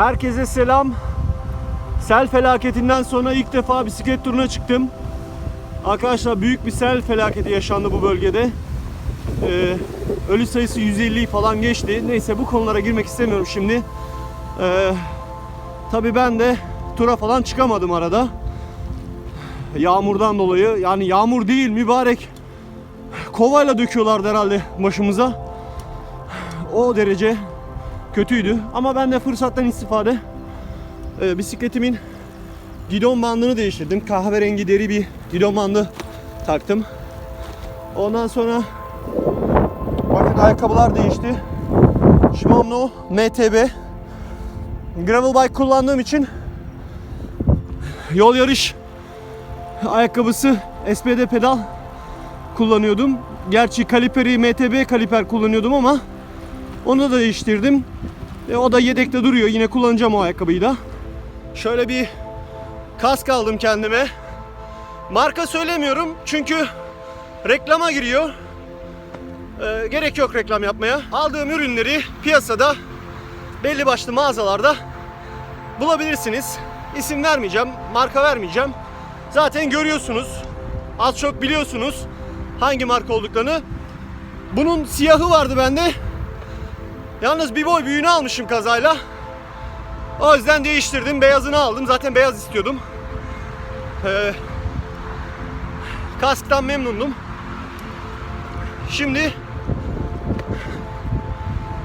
Herkese selam. Sel felaketinden sonra ilk defa bisiklet turuna çıktım. Arkadaşlar büyük bir sel felaketi yaşandı bu bölgede. Ee, ölü sayısı 150'yi falan geçti. Neyse bu konulara girmek istemiyorum şimdi. Ee, tabii ben de tura falan çıkamadım arada. Yağmurdan dolayı. Yani yağmur değil mübarek. Kovayla döküyorlardı herhalde başımıza. O derece kötüydü. Ama ben de fırsattan istifade e, bisikletimin gidon bandını değiştirdim. Kahverengi deri bir gidon bandı taktım. Ondan sonra bakın ayakkabılar değişti. Shimano MTB gravel bike kullandığım için yol yarış ayakkabısı SPD pedal kullanıyordum. Gerçi kaliperi MTB kaliper kullanıyordum ama onu da değiştirdim. E, o da yedekte duruyor. Yine kullanacağım o ayakkabıyı da. Şöyle bir kask aldım kendime. Marka söylemiyorum çünkü reklama giriyor. E, gerek yok reklam yapmaya. Aldığım ürünleri piyasada belli başlı mağazalarda bulabilirsiniz. İsim vermeyeceğim, marka vermeyeceğim. Zaten görüyorsunuz. Az çok biliyorsunuz hangi marka olduklarını. Bunun siyahı vardı bende. Yalnız bir boy büyüğünü almışım kazayla. O yüzden değiştirdim. Beyazını aldım. Zaten beyaz istiyordum. Ee, kasktan memnundum. Şimdi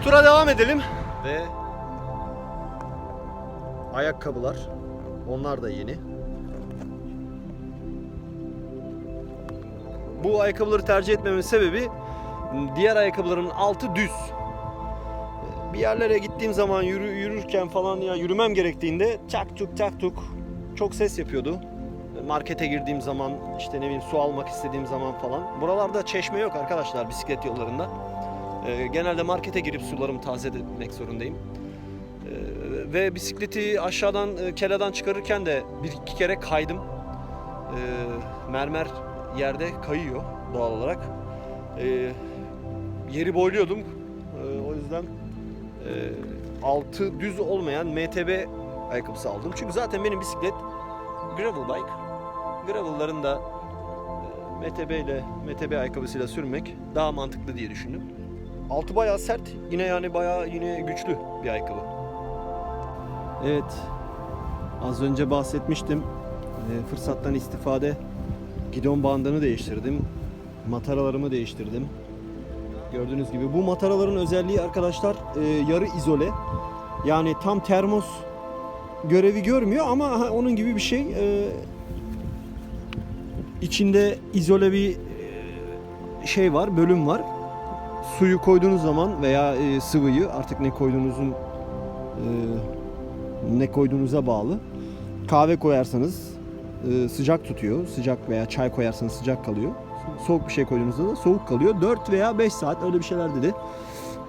tura devam edelim. Ve ayakkabılar. Onlar da yeni. Bu ayakkabıları tercih etmemin sebebi diğer ayakkabıların altı düz bir yerlere gittiğim zaman yürü, yürürken falan ya yürümem gerektiğinde çak tuk çak tuk çok ses yapıyordu. Markete girdiğim zaman işte ne bileyim su almak istediğim zaman falan. Buralarda çeşme yok arkadaşlar bisiklet yollarında. Ee, genelde markete girip sularımı tazelemek zorundayım. Ee, ve bisikleti aşağıdan e, keladan çıkarırken de bir iki kere kaydım. Ee, mermer yerde kayıyor doğal olarak. Ee, yeri boyluyordum. Ee, o yüzden altı düz olmayan MTB ayakkabısı aldım. Çünkü zaten benim bisiklet gravel bike. Gravel'ların da e, MTB ile MTB ayakkabısıyla sürmek daha mantıklı diye düşündüm. Altı bayağı sert. Yine yani bayağı yine güçlü bir ayakkabı. Evet. Az önce bahsetmiştim. E, fırsattan istifade gidon bandını değiştirdim. Mataralarımı değiştirdim. Gördüğünüz gibi bu mataraların özelliği arkadaşlar e, yarı izole. Yani tam termos görevi görmüyor ama onun gibi bir şey. E, içinde izole bir e, şey var, bölüm var. Suyu koyduğunuz zaman veya e, sıvıyı artık ne koyduğunuzun e, ne koyduğunuza bağlı. Kahve koyarsanız e, sıcak tutuyor. Sıcak veya çay koyarsanız sıcak kalıyor soğuk bir şey koyduğunuzda da soğuk kalıyor. 4 veya 5 saat öyle bir şeyler dedi.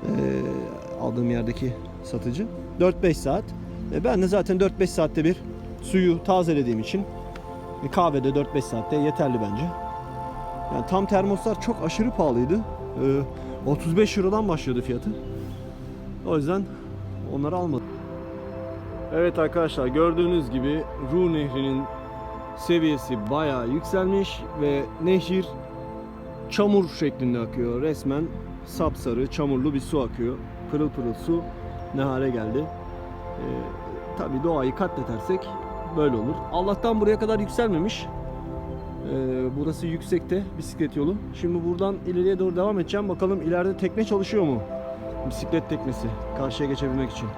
Ee, aldığım yerdeki satıcı. 4-5 saat. E ben de zaten 4-5 saatte bir suyu tazelediğim için e, kahvede 4-5 saatte yeterli bence. Yani tam termoslar çok aşırı pahalıydı. Ee, 35 Euro'dan başlıyordu fiyatı. O yüzden onları almadım. Evet arkadaşlar gördüğünüz gibi Ru Nehri'nin seviyesi bayağı yükselmiş ve nehir çamur şeklinde akıyor. Resmen sapsarı, çamurlu bir su akıyor. Pırıl pırıl su ne hale geldi. Ee, Tabi doğayı katledersek böyle olur. Allah'tan buraya kadar yükselmemiş. Ee, burası yüksekte bisiklet yolu. Şimdi buradan ileriye doğru devam edeceğim. Bakalım ileride tekne çalışıyor mu? Bisiklet teknesi karşıya geçebilmek için.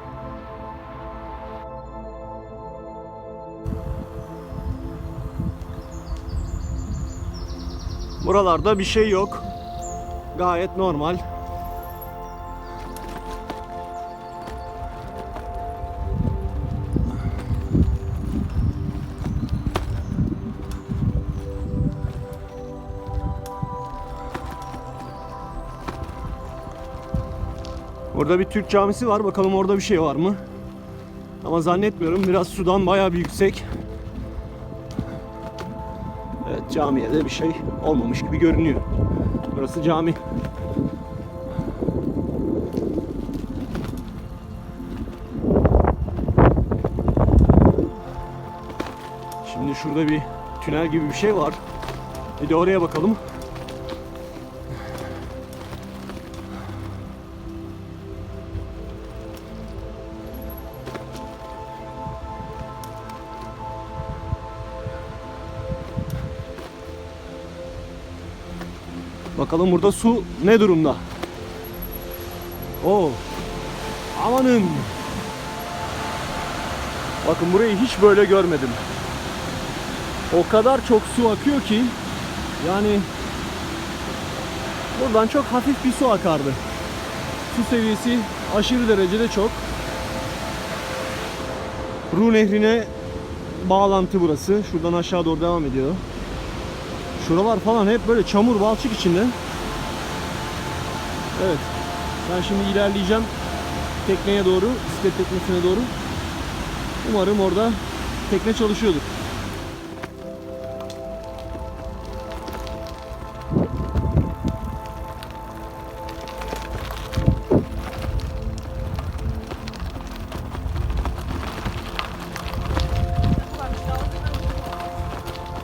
Buralarda bir şey yok. Gayet normal. Orada bir Türk camisi var. Bakalım orada bir şey var mı? Ama zannetmiyorum. Biraz sudan bayağı bir yüksek camiye de bir şey olmamış gibi görünüyor. Burası cami. Şimdi şurada bir tünel gibi bir şey var. Bir de oraya bakalım. Bakalım burada su ne durumda? Oo. Amanın. Bakın burayı hiç böyle görmedim. O kadar çok su akıyor ki yani buradan çok hafif bir su akardı. Su seviyesi aşırı derecede çok. Ru Nehri'ne bağlantı burası. Şuradan aşağı doğru devam ediyor. Şuralar falan hep böyle çamur balçık içinde. Evet. Ben şimdi ilerleyeceğim tekneye doğru, bisiklet teknesine doğru. Umarım orada tekne çalışıyordur.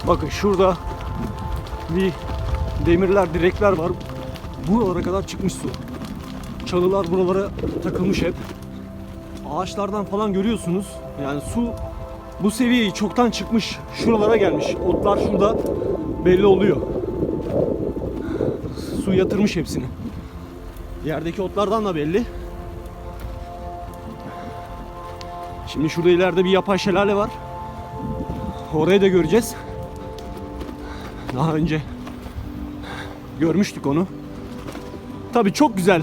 Bakın şurada bir demirler, direkler var. Buralara kadar çıkmış su. Çalılar buralara takılmış hep. Ağaçlardan falan görüyorsunuz. Yani su bu seviyeyi çoktan çıkmış. Şuralara gelmiş. Otlar şurada belli oluyor. Su yatırmış hepsini. Yerdeki otlardan da belli. Şimdi şurada ileride bir yapay şelale var. Orayı da göreceğiz. Daha önce görmüştük onu. Tabii çok güzel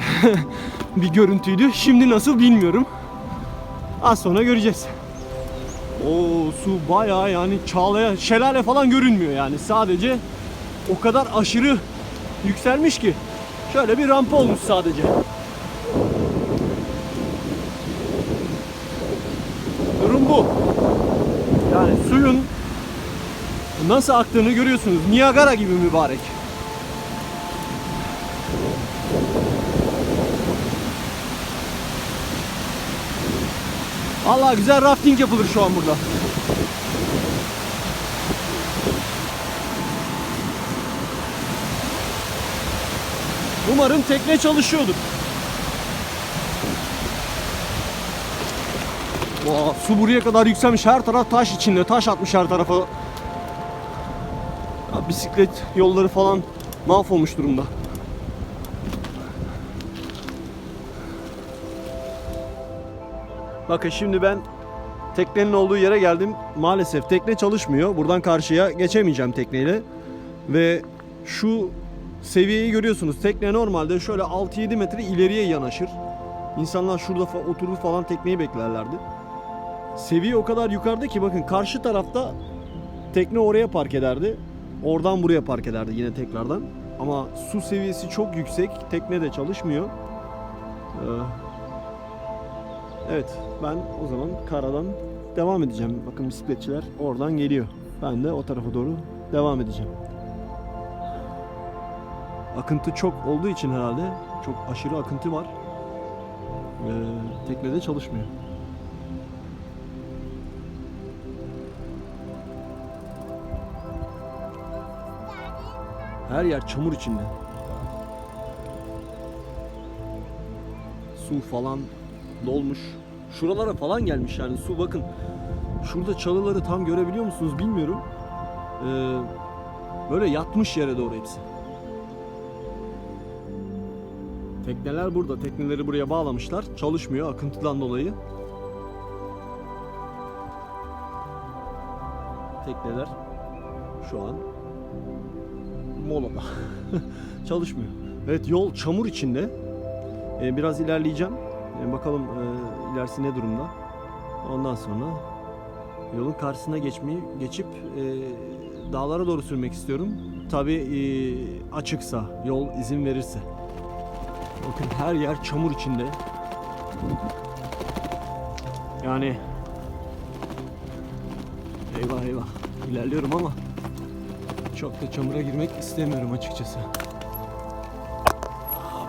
bir görüntüydü. Şimdi nasıl bilmiyorum. Az sonra göreceğiz. O su bayağı yani çağlayan şelale falan görünmüyor yani. Sadece o kadar aşırı yükselmiş ki. Şöyle bir rampa olmuş sadece. Durum bu. Yani suyun nasıl aktığını görüyorsunuz. Niagara gibi mübarek. Vallahi güzel rafting yapılır şu an burada. Umarım tekne çalışıyordur. Vaa, su buraya kadar yükselmiş. Her taraf taş içinde. Taş atmış her tarafa. Bisiklet yolları falan mahvolmuş durumda. Bakın şimdi ben teknenin olduğu yere geldim. Maalesef tekne çalışmıyor. Buradan karşıya geçemeyeceğim tekneyle. Ve şu seviyeyi görüyorsunuz. Tekne normalde şöyle 6-7 metre ileriye yanaşır. İnsanlar şurada oturur falan tekneyi beklerlerdi. Seviye o kadar yukarıda ki bakın karşı tarafta tekne oraya park ederdi. Oradan buraya park ederdi yine tekrardan. Ama su seviyesi çok yüksek. Tekne de çalışmıyor. Ee, Evet, ben o zaman karadan devam edeceğim. Bakın bisikletçiler oradan geliyor. Ben de o tarafa doğru devam edeceğim. Akıntı çok olduğu için herhalde çok aşırı akıntı var. Ee, teknede çalışmıyor. Her yer çamur içinde. Su falan dolmuş. Şuralara falan gelmiş yani su bakın. Şurada çalıları tam görebiliyor musunuz bilmiyorum. Ee, böyle yatmış yere doğru hepsi. Tekneler burada. Tekneleri buraya bağlamışlar. Çalışmıyor akıntıdan dolayı. Tekneler şu an molada. Çalışmıyor. Evet yol çamur içinde. Ee, biraz ilerleyeceğim. Ee, bakalım e, ilerisi ne durumda. Ondan sonra yolun karşısına geçmeyi geçip e, dağlara doğru sürmek istiyorum. Tabi açıksa, yol izin verirse. Bakın her yer çamur içinde. Yani eyvah eyvah ilerliyorum ama çok da çamura girmek istemiyorum açıkçası.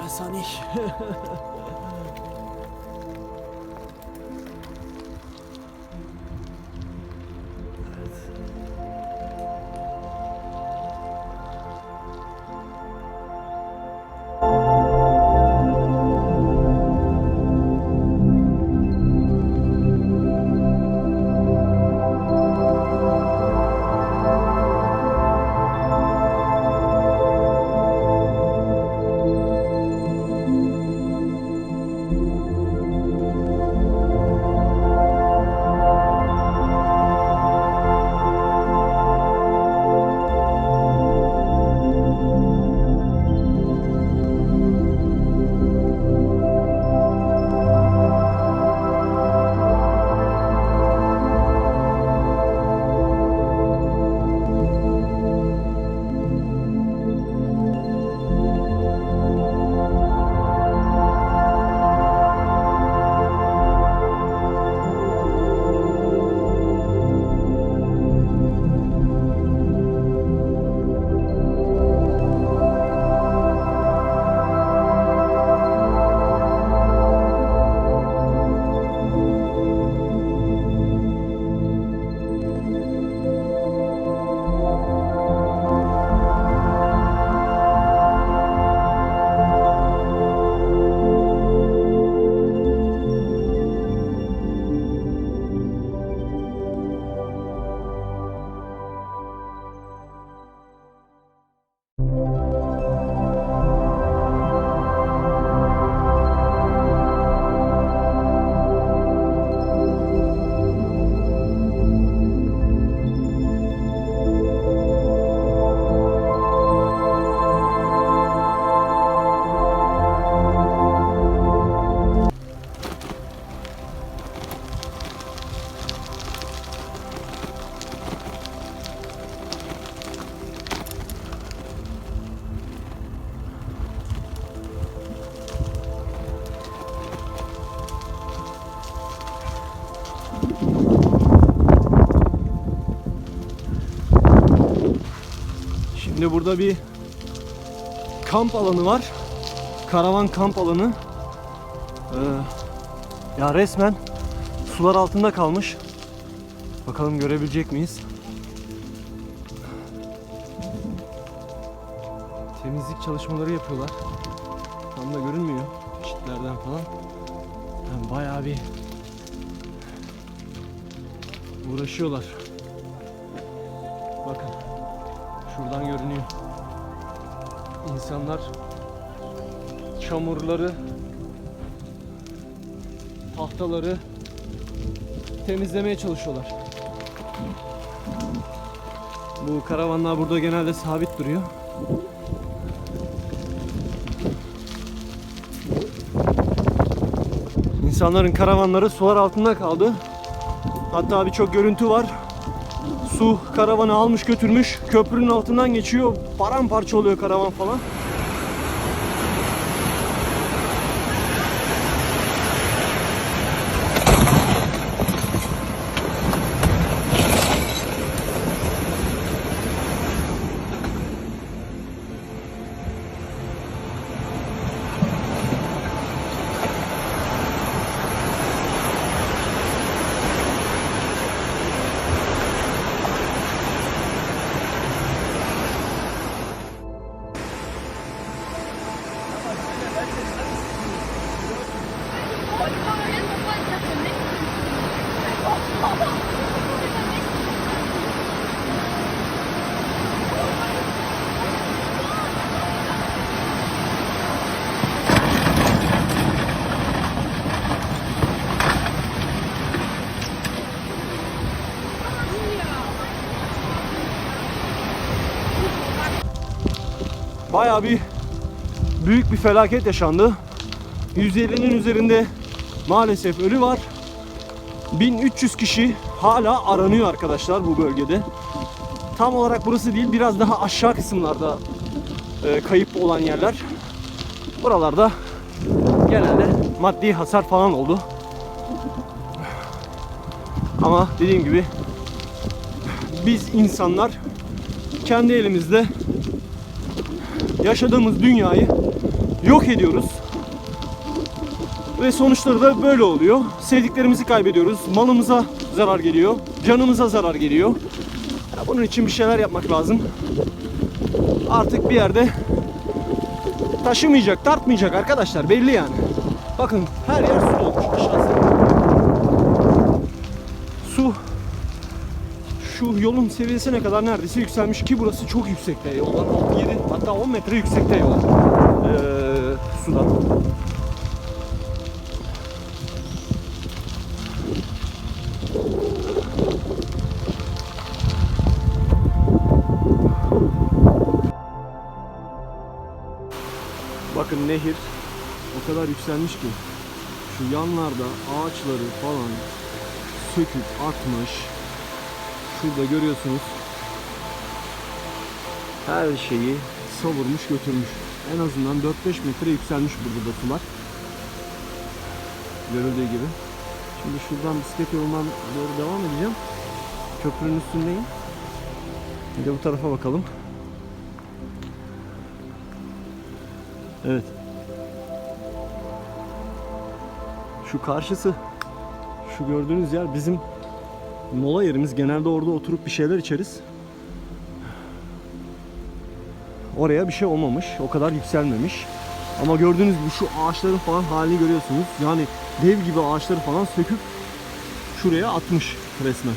Be Sani. Şimdi burada bir kamp alanı var. Karavan kamp alanı. Ee, ya resmen sular altında kalmış. Bakalım görebilecek miyiz? Temizlik çalışmaları yapıyorlar. Tam da görünmüyor çitlerden falan. Yani bayağı bir uğraşıyorlar. Bakın şuradan görünüyor. İnsanlar çamurları, tahtaları temizlemeye çalışıyorlar. Bu karavanlar burada genelde sabit duruyor. İnsanların karavanları sular altında kaldı. Hatta birçok görüntü var. Su karavanı almış götürmüş. Köprünün altından geçiyor. Paramparça oluyor karavan falan. Bayağı bir büyük bir felaket yaşandı. 150'nin üzerinde maalesef ölü var. 1300 kişi hala aranıyor arkadaşlar bu bölgede. Tam olarak burası değil, biraz daha aşağı kısımlarda e, kayıp olan yerler. Buralarda genelde maddi hasar falan oldu. Ama dediğim gibi biz insanlar kendi elimizde yaşadığımız dünyayı yok ediyoruz. Ve sonuçları da böyle oluyor. Sevdiklerimizi kaybediyoruz. Malımıza zarar geliyor. Canımıza zarar geliyor. Bunun için bir şeyler yapmak lazım. Artık bir yerde taşımayacak, tartmayacak arkadaşlar. Belli yani. Bakın her yer su olmuş aşağısı. Şu yolun seviyesine kadar neredeyse yükselmiş ki burası çok yüksekte. Yoldan 6, 7 hatta 10 metre yüksekte yol. Ee, sudan. Bakın nehir o kadar yükselmiş ki şu yanlarda ağaçları falan söküp atmış. Şurada görüyorsunuz. Her şeyi savurmuş götürmüş. En azından 4-5 metre yükselmiş burada da sular. Görüldüğü gibi. Şimdi şuradan bisiklet yolundan doğru devam edeceğim. Köprünün üstündeyim. Bir de bu tarafa bakalım. Evet. Şu karşısı şu gördüğünüz yer bizim mola yerimiz. Genelde orada oturup bir şeyler içeriz. Oraya bir şey olmamış. O kadar yükselmemiş. Ama gördüğünüz gibi şu ağaçların falan halini görüyorsunuz. Yani dev gibi ağaçları falan söküp şuraya atmış resmen.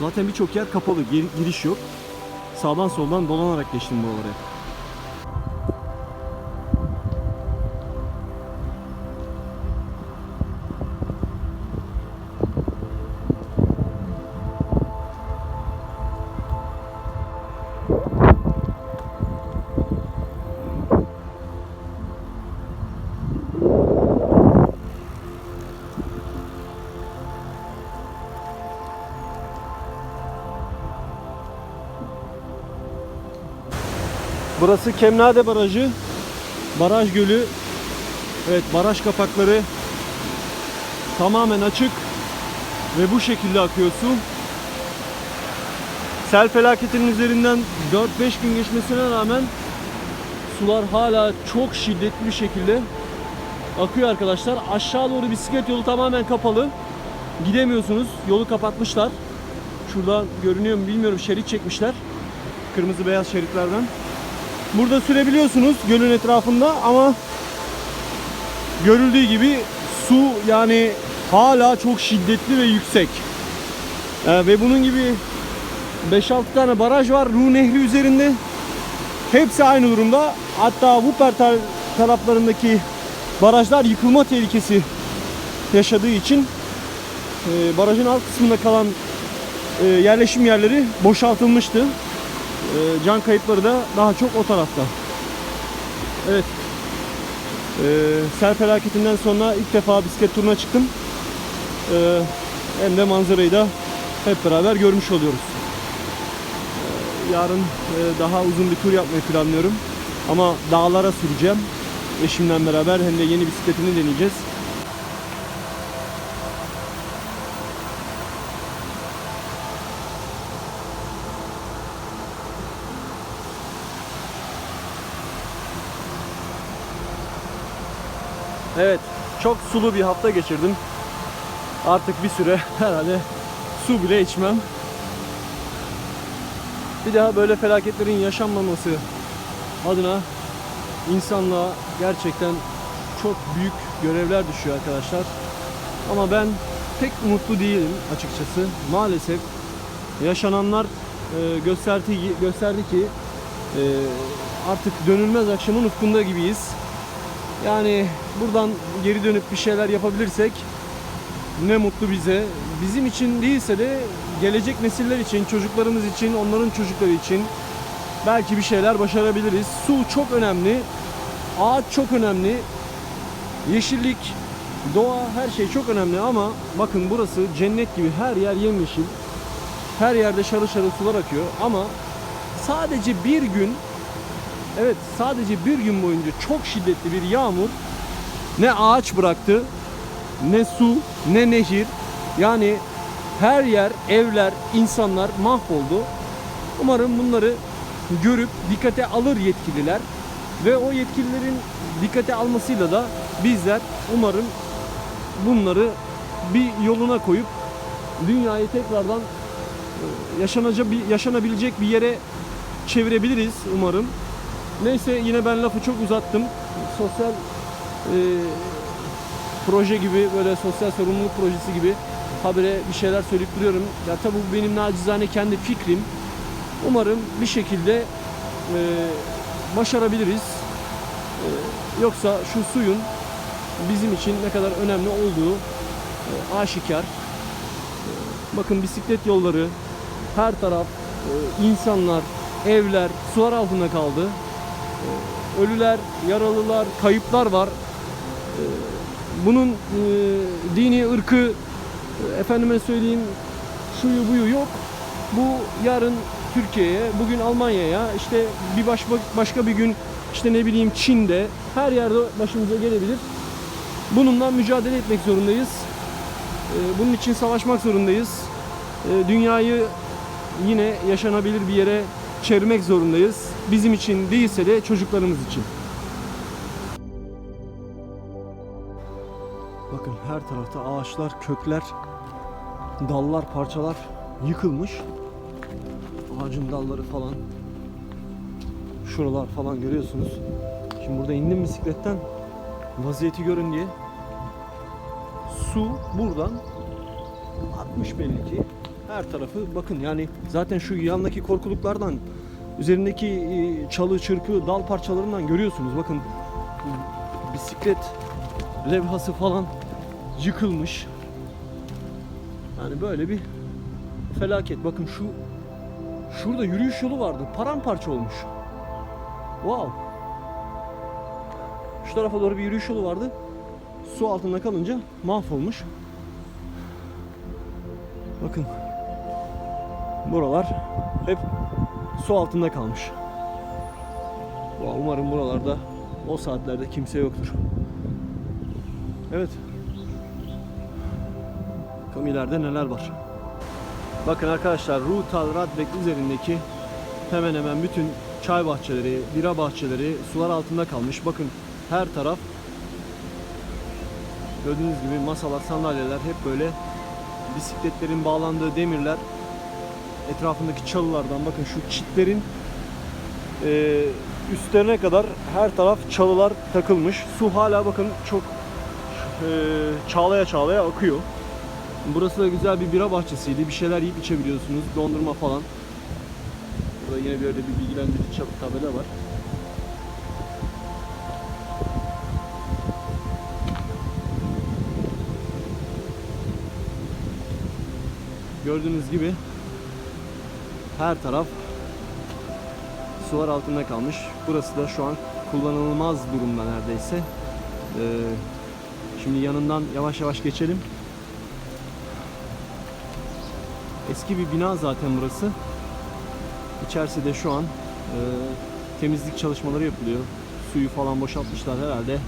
Zaten birçok yer kapalı. gir- Giriş yok. Sağdan soldan dolanarak geçtim bu oraya. Burası Kemnade Barajı. Baraj gölü. Evet baraj kapakları tamamen açık ve bu şekilde akıyor su. Sel felaketinin üzerinden 4-5 gün geçmesine rağmen sular hala çok şiddetli bir şekilde akıyor arkadaşlar. Aşağı doğru bisiklet yolu tamamen kapalı. Gidemiyorsunuz. Yolu kapatmışlar. Şuradan görünüyor mu bilmiyorum. Şerit çekmişler. Kırmızı beyaz şeritlerden. Burada sürebiliyorsunuz gölün etrafında ama görüldüğü gibi su yani hala çok şiddetli ve yüksek. Ee, ve bunun gibi 5-6 tane baraj var Ruh Nehri üzerinde. Hepsi aynı durumda. Hatta Wupper tar- taraflarındaki barajlar yıkılma tehlikesi yaşadığı için e, barajın alt kısmında kalan e, yerleşim yerleri boşaltılmıştı. E, can kayıpları da daha çok o tarafta. Evet. E, sel felaketinden sonra ilk defa bisiklet turuna çıktım. E, hem de manzarayı da hep beraber görmüş oluyoruz. Yarın e, daha uzun bir tur yapmayı planlıyorum. Ama dağlara süreceğim. Eşimle beraber hem de yeni bisikletini deneyeceğiz. Evet, çok sulu bir hafta geçirdim. Artık bir süre herhalde su bile içmem. Bir daha böyle felaketlerin yaşanmaması adına insanlığa gerçekten çok büyük görevler düşüyor arkadaşlar. Ama ben pek mutlu değilim açıkçası. Maalesef yaşananlar e, gösterdi, gösterdi ki e, artık dönülmez akşamın ufkunda gibiyiz. Yani buradan geri dönüp bir şeyler yapabilirsek ne mutlu bize. Bizim için değilse de gelecek nesiller için, çocuklarımız için, onların çocukları için belki bir şeyler başarabiliriz. Su çok önemli. Ağaç çok önemli. Yeşillik, doğa her şey çok önemli ama bakın burası cennet gibi her yer yemyeşil. Her yerde şarıl şarıl sular akıyor ama sadece bir gün Evet sadece bir gün boyunca çok şiddetli bir yağmur ne ağaç bıraktı ne su ne nehir yani her yer evler insanlar mahvoldu. Umarım bunları görüp dikkate alır yetkililer ve o yetkililerin dikkate almasıyla da bizler umarım bunları bir yoluna koyup dünyayı tekrardan e, yaşanacak bir yaşanabilecek bir yere çevirebiliriz umarım. Neyse yine ben lafı çok uzattım. Sosyal e, proje gibi böyle sosyal sorumluluk projesi gibi habere bir şeyler söyleyip duruyorum. Ya tabi bu benim nacizane kendi fikrim. Umarım bir şekilde e, başarabiliriz. E, yoksa şu suyun bizim için ne kadar önemli olduğu e, aşikar. E, bakın bisiklet yolları, her taraf, e, insanlar, evler sular altında kaldı. Ölüler, yaralılar, kayıplar var. E, bunun e, dini, ırkı, efendime söyleyeyim şuyu buyu yok. Bu yarın Türkiye'ye, bugün Almanya'ya, işte bir baş, başka bir gün işte ne bileyim Çin'de her yerde başımıza gelebilir. Bununla mücadele etmek zorundayız. E, bunun için savaşmak zorundayız. E, dünyayı yine yaşanabilir bir yere çevirmek zorundayız. Bizim için değilse de çocuklarımız için. Bakın her tarafta ağaçlar, kökler, dallar, parçalar yıkılmış. Ağacın dalları falan. Şuralar falan görüyorsunuz. Şimdi burada indim bisikletten. Vaziyeti görün diye. Su buradan atmış belli ki. Her tarafı bakın yani zaten şu yandaki korkuluklardan üzerindeki e, çalı çırpı dal parçalarından görüyorsunuz. Bakın bisiklet levhası falan yıkılmış. Yani böyle bir felaket. Bakın şu şurada yürüyüş yolu vardı. Paramparça olmuş. Wow. Şu tarafa doğru bir yürüyüş yolu vardı. Su altında kalınca mahvolmuş. Bakın. Buralar hep su altında kalmış. Umarım buralarda o saatlerde kimse yoktur. Evet. Bakalım ileride neler var. Bakın arkadaşlar Ruhtal Radbek üzerindeki hemen hemen bütün çay bahçeleri, bira bahçeleri sular altında kalmış. Bakın her taraf gördüğünüz gibi masalar, sandalyeler hep böyle bisikletlerin bağlandığı demirler etrafındaki çalılardan bakın şu çitlerin e, üstlerine kadar her taraf çalılar takılmış. Su hala bakın çok e, çağlaya çağlaya akıyor. Burası da güzel bir bira bahçesiydi. Bir şeyler yiyip içebiliyorsunuz. Dondurma falan. Burada yine böyle bir bilgilendirici tabela var. Gördüğünüz gibi her taraf sular altında kalmış. Burası da şu an kullanılmaz durumda neredeyse. Ee, şimdi yanından yavaş yavaş geçelim. Eski bir bina zaten burası. İçerisi de şu an e, temizlik çalışmaları yapılıyor. Suyu falan boşaltmışlar herhalde.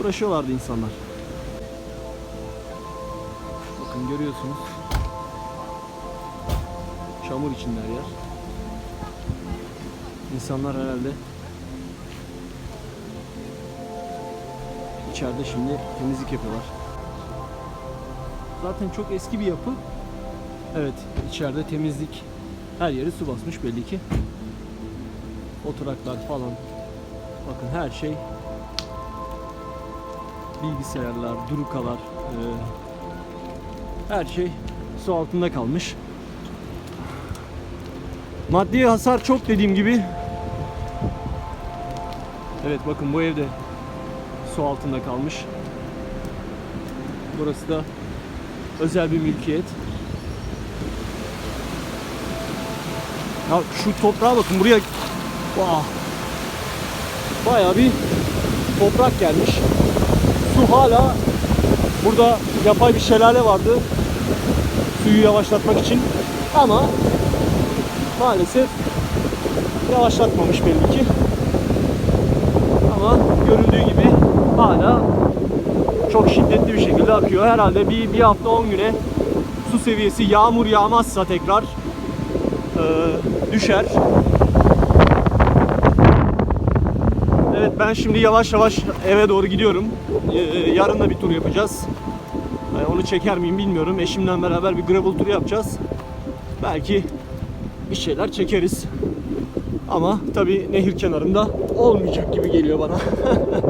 Uğraşıyorlardı insanlar. Bakın görüyorsunuz. Çamur içinde her yer. İnsanlar herhalde içeride şimdi temizlik yapıyorlar. Zaten çok eski bir yapı. Evet, içeride temizlik her yeri su basmış belli ki. Oturaklar falan. Bakın her şey bilgisayarlar, durukalar, e, her şey su altında kalmış. Maddi hasar çok dediğim gibi. Evet bakın bu evde su altında kalmış. Burası da özel bir mülkiyet. Ya şu toprağa bakın buraya Vah. Bayağı bir toprak gelmiş. Su hala burada yapay bir şelale vardı. Suyu yavaşlatmak için. Ama maalesef yavaşlatmamış belli ki. Ama görüldüğü gibi hala çok şiddetli bir şekilde akıyor. Herhalde bir, bir hafta 10 güne su seviyesi yağmur yağmazsa tekrar e, düşer. Evet ben şimdi yavaş yavaş eve doğru gidiyorum. E, yarın da bir tur yapacağız. E, onu çeker miyim bilmiyorum. Eşimle beraber bir gravel turu yapacağız. Belki bir şeyler çekeriz. Ama tabii nehir kenarında olmayacak gibi geliyor bana.